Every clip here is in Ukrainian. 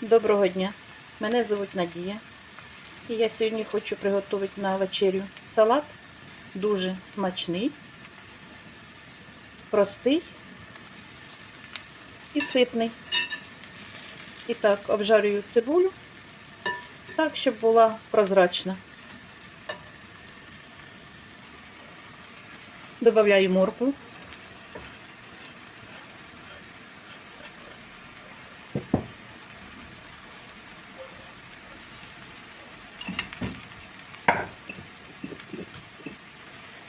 Доброго дня! Мене звуть Надія. І я сьогодні хочу приготувати на вечерю салат. Дуже смачний, простий і ситний. І так, обжарюю цибулю так, щоб була прозрачна. Добавляю моркву.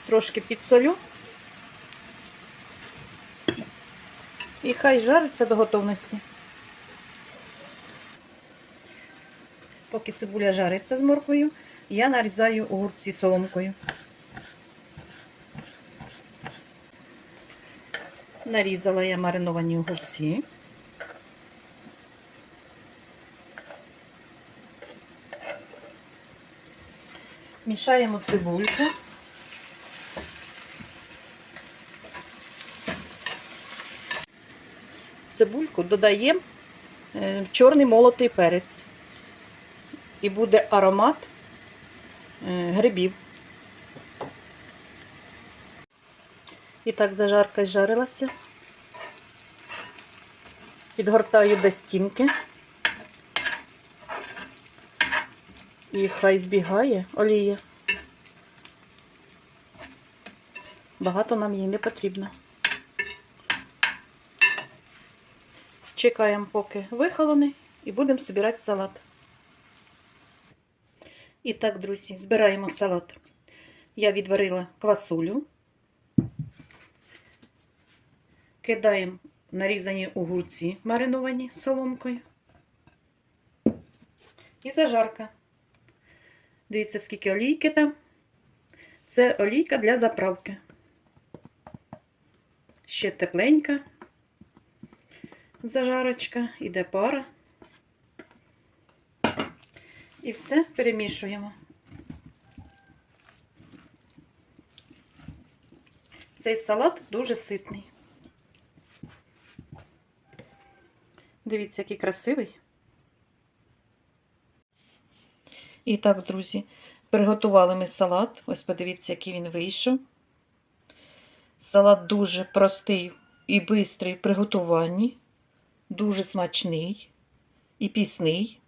Трошки підсолю. І хай жариться до готовності. Поки цибуля жариться з морквою, я нарізаю огурці соломкою. Нарізала я мариновані огурці. Мішаємо цибульку. Цибульку додаємо е, чорний молотий перець. І буде аромат е, грибів. І так зажарка жарилася. Підгортаю до стінки. І хай збігає олія. Багато нам її не потрібно. Чекаємо, поки вихолоне, і будемо збирати салат. І так, друзі, збираємо салат. Я відварила квасолю. Кидаємо нарізані огурці, мариновані соломкою. І зажарка. Дивіться, скільки олійки там. Це олійка для заправки. Ще тепленька зажарочка, іде пара. І все перемішуємо. Цей салат дуже ситний. Дивіться, який красивий. І так, друзі, приготували ми салат. Ось подивіться, який він вийшов. Салат дуже простий і бистрий в приготуванні, дуже смачний і пісний.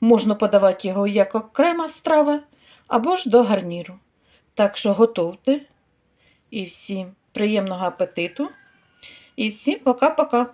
Можна подавати його як окрема страва або ж до гарніру. Так що готовте. І всім приємного апетиту. І всім пока-пока.